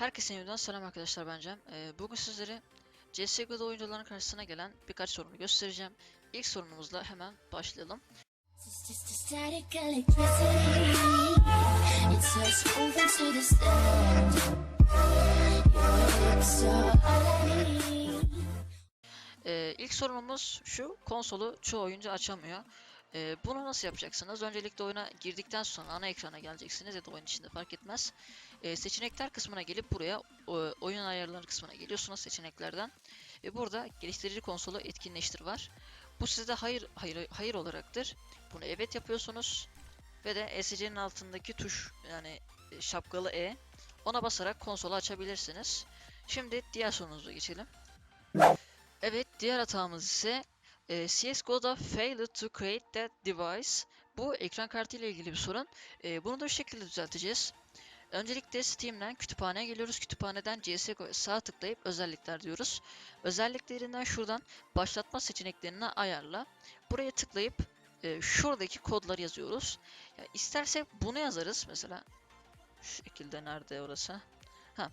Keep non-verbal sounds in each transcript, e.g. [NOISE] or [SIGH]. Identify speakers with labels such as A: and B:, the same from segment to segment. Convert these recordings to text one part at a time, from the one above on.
A: Herkese yeniden selam arkadaşlar ben Cem. Ee, bugün sizlere CSGO'da oyuncuların karşısına gelen birkaç sorunu göstereceğim. İlk sorunumuzla hemen başlayalım. Ee, ilk sorunumuz şu, konsolu çoğu oyuncu açamıyor. Ee, bunu nasıl yapacaksınız? Öncelikle oyuna girdikten sonra ana ekrana geleceksiniz ya da oyun içinde fark etmez. Ee, seçenekler kısmına gelip buraya o- oyun ayarları kısmına geliyorsunuz seçeneklerden. Ve burada geliştirici konsolu etkinleştir var. Bu sizde hayır hayır hayır olaraktır. Bunu evet yapıyorsunuz ve de ESC'nin altındaki tuş yani e, şapkalı E ona basarak konsolu açabilirsiniz. Şimdi diğer sorunumuza geçelim. Evet, diğer hatamız ise e, CSGO'da failed to create that device. Bu ekran kartı ile ilgili bir sorun. E, bunu da şu şekilde düzelteceğiz. Öncelikle Steam'den kütüphaneye geliyoruz. Kütüphaneden CSGO'ya sağ tıklayıp özellikler diyoruz. Özelliklerinden şuradan başlatma seçeneklerini ayarla. Buraya tıklayıp e, şuradaki kodları yazıyoruz. Ya istersek bunu yazarız mesela. Şu şekilde nerede orası? Ha.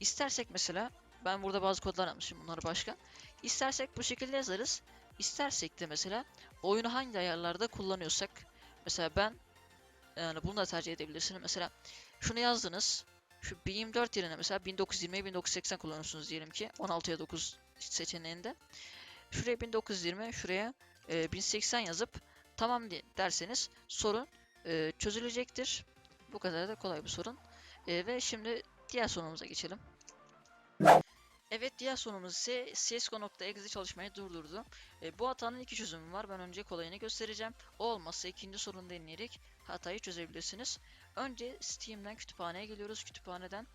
A: İstersek mesela ben burada bazı kodlar yapmışım. Bunlar başka. İstersek bu şekilde yazarız. İstersek de mesela oyunu hangi ayarlarda kullanıyorsak mesela ben yani bunu da tercih edebilirsiniz. Mesela şunu yazdınız. Şu 1024 yerine mesela 1920 1980 kullanıyorsunuz diyelim ki 16'ya 9 seçeneğinde. Şuraya 1920 şuraya e, 1080 yazıp tamam de- derseniz sorun e, çözülecektir. Bu kadar da kolay bir sorun. E, ve şimdi diğer sorumuza geçelim. Evet diğer sorumuz ise CSGO.exe çalışmayı durdurdu. E, bu hatanın iki çözümü var. Ben önce kolayını göstereceğim. O olmazsa ikinci sorunu deneyerek hatayı çözebilirsiniz. Önce Steam'den kütüphaneye geliyoruz. Kütüphaneden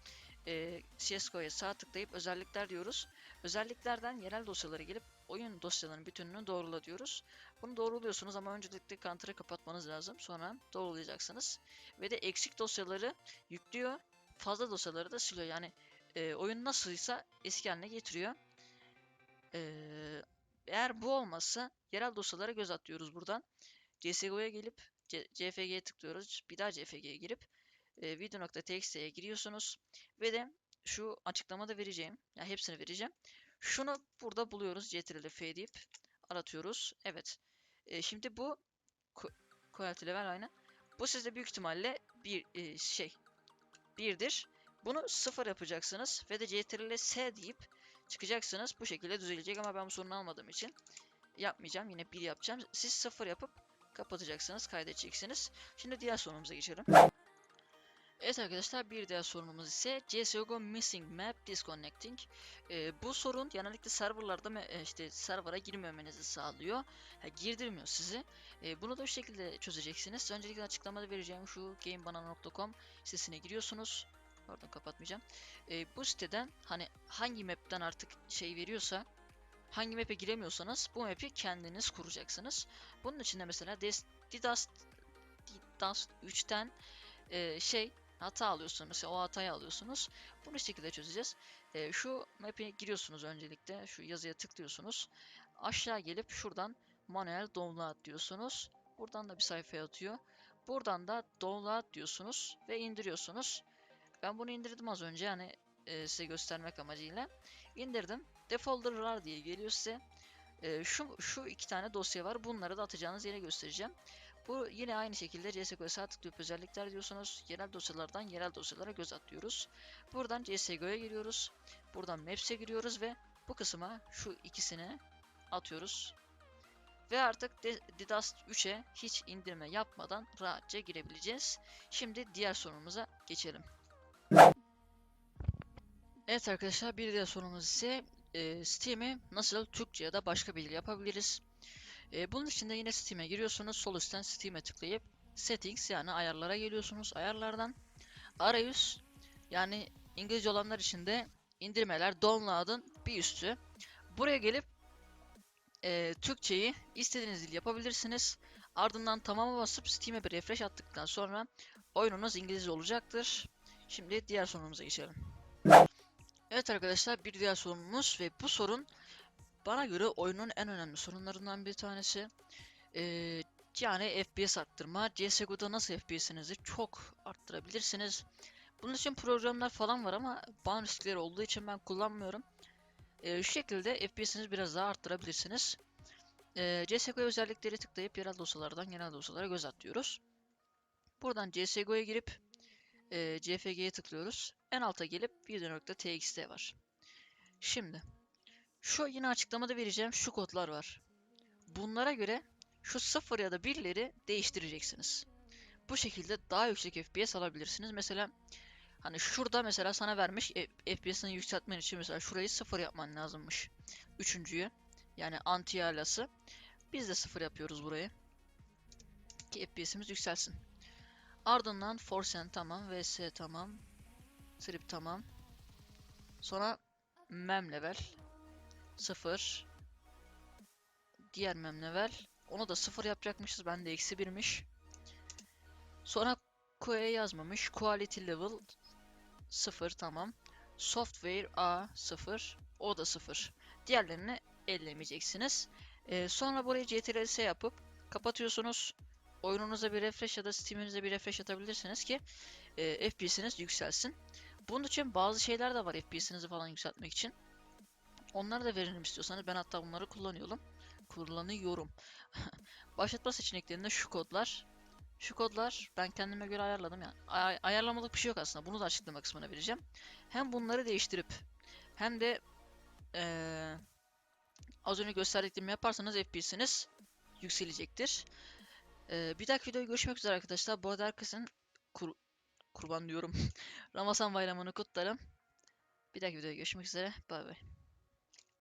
A: e, CSGO'ya sağ tıklayıp özellikler diyoruz. Özelliklerden yerel dosyalara gelip oyun dosyalarının bütününü doğrula diyoruz. Bunu doğruluyorsunuz ama öncelikle counter'ı kapatmanız lazım. Sonra doğrulayacaksınız. Ve de eksik dosyaları yüklüyor. Fazla dosyaları da siliyor. Yani e, oyun nasılsa eski haline getiriyor. E, eğer bu olmazsa yerel dosyalara göz atıyoruz buradan. CSGO'ya gelip CFG'ye tıklıyoruz. Bir daha CFG'ye girip e, video.txt'ye giriyorsunuz. Ve de şu açıklamada vereceğim. Yani hepsini vereceğim. Şunu burada buluyoruz. Ctrl F deyip aratıyoruz. Evet. E, şimdi bu quality level aynı. Bu sizde büyük ihtimalle bir e, şey birdir. Bunu sıfır yapacaksınız ve de CTRL S deyip çıkacaksınız. Bu şekilde düzelecek ama ben bu sorunu almadığım için yapmayacağım. Yine 1 yapacağım. Siz sıfır yapıp kapatacaksınız, kaydedeceksiniz. Şimdi diğer sorunumuza geçelim. Evet arkadaşlar bir diğer sorunumuz ise CSGO Missing Map Disconnecting. Ee, bu sorun genellikle serverlarda e, işte servera girmemenizi sağlıyor. Ha, girdirmiyor sizi. Ee, bunu da şu şekilde çözeceksiniz. Öncelikle açıklamada vereceğim şu gamebanana.com sitesine giriyorsunuz. Pardon kapatmayacağım. Ee, bu siteden hani hangi map'ten artık şey veriyorsa hangi map'e giremiyorsanız bu map'i kendiniz kuracaksınız. Bunun için de mesela Didast Didast 3'ten e, şey hata alıyorsunuz. Mesela o hatayı alıyorsunuz. Bunu şekilde çözeceğiz. E, şu map'e giriyorsunuz öncelikle. Şu yazıya tıklıyorsunuz. Aşağı gelip şuradan manuel download diyorsunuz. Buradan da bir sayfaya atıyor. Buradan da download diyorsunuz ve indiriyorsunuz. Ben bunu indirdim az önce yani e, size göstermek amacıyla. İndirdim. Defolder rar diye geliyor size. E, şu, şu iki tane dosya var. Bunları da atacağınız yere göstereceğim. Bu yine aynı şekilde CSGO'ya sağ tıklayıp özellikler diyorsunuz. Yerel dosyalardan yerel dosyalara göz atıyoruz. Buradan CSGO'ya giriyoruz. Buradan Maps'e giriyoruz ve bu kısma şu ikisini atıyoruz. Ve artık Didast 3'e hiç indirme yapmadan rahatça girebileceğiz. Şimdi diğer sorumuza geçelim. Evet arkadaşlar bir diğer sorumuz ise e, Steam'i nasıl Türkçe ya da başka bir dil yapabiliriz? E, bunun için de yine Steam'e giriyorsunuz. Sol üstten Steam'e tıklayıp Settings yani ayarlara geliyorsunuz. Ayarlardan arayüz yani İngilizce olanlar için de indirmeler download'ın bir üstü. Buraya gelip e, Türkçeyi istediğiniz dil yapabilirsiniz. Ardından tamama basıp Steam'e bir refresh attıktan sonra oyununuz İngilizce olacaktır. Şimdi diğer sorumuza geçelim. Evet arkadaşlar bir diğer sorunumuz ve bu sorun bana göre oyunun en önemli sorunlarından bir tanesi. Ee, yani FPS arttırma. CSGO'da nasıl FPS'inizi çok arttırabilirsiniz? Bunun için programlar falan var ama ban riskleri olduğu için ben kullanmıyorum. Ee, şu şekilde FPS'inizi biraz daha arttırabilirsiniz. Ee, CSGO özellikleri tıklayıp yerel dosyalardan genel dosyalara göz atıyoruz. Buradan CSGO'ya girip e, CFG'ye tıklıyoruz. En alta gelip video.txt var. Şimdi şu yine açıklamada vereceğim şu kodlar var. Bunlara göre şu 0 ya da 1'leri değiştireceksiniz. Bu şekilde daha yüksek FPS alabilirsiniz. Mesela hani şurada mesela sana vermiş e, FPS'ini yükseltmen için mesela şurayı 0 yapman lazımmış. Üçüncüyü yani anti alası. Biz de 0 yapıyoruz burayı. Ki FPS'imiz yükselsin. Ardından Forsen tamam, VS tamam, Trip tamam. Sonra Mem level 0. Diğer Mem level onu da 0 yapacakmışız. Bende eksi 1'miş. Sonra QE yazmamış. Quality level 0 tamam. Software A 0. O da 0. Diğerlerini ellemeyeceksiniz. Ee, sonra burayı CTRL-S yapıp kapatıyorsunuz. Oyununuza bir refresh ya da Steam'inize bir refresh atabilirsiniz ki e, FPS'iniz yükselsin. Bunun için bazı şeyler de var FPS'inizi falan yükseltmek için. Onları da veririm istiyorsanız. Ben hatta bunları kullanıyorum. Kullanıyorum. [LAUGHS] Başlatma seçeneklerinde şu kodlar. Şu kodlar ben kendime göre ayarladım yani. Ay- ayarlamalık bir şey yok aslında. Bunu da açıklama kısmına vereceğim. Hem bunları değiştirip hem de eee, az önce gösterdiklerimi yaparsanız FPS'iniz yükselecektir. Eee, bir dahaki videoda görüşmek üzere arkadaşlar. Bu arada herkesin kur- kurban diyorum. [LAUGHS] Ramazan bayramını kutlarım. Bir dahaki videoda görüşmek üzere. Bay bay.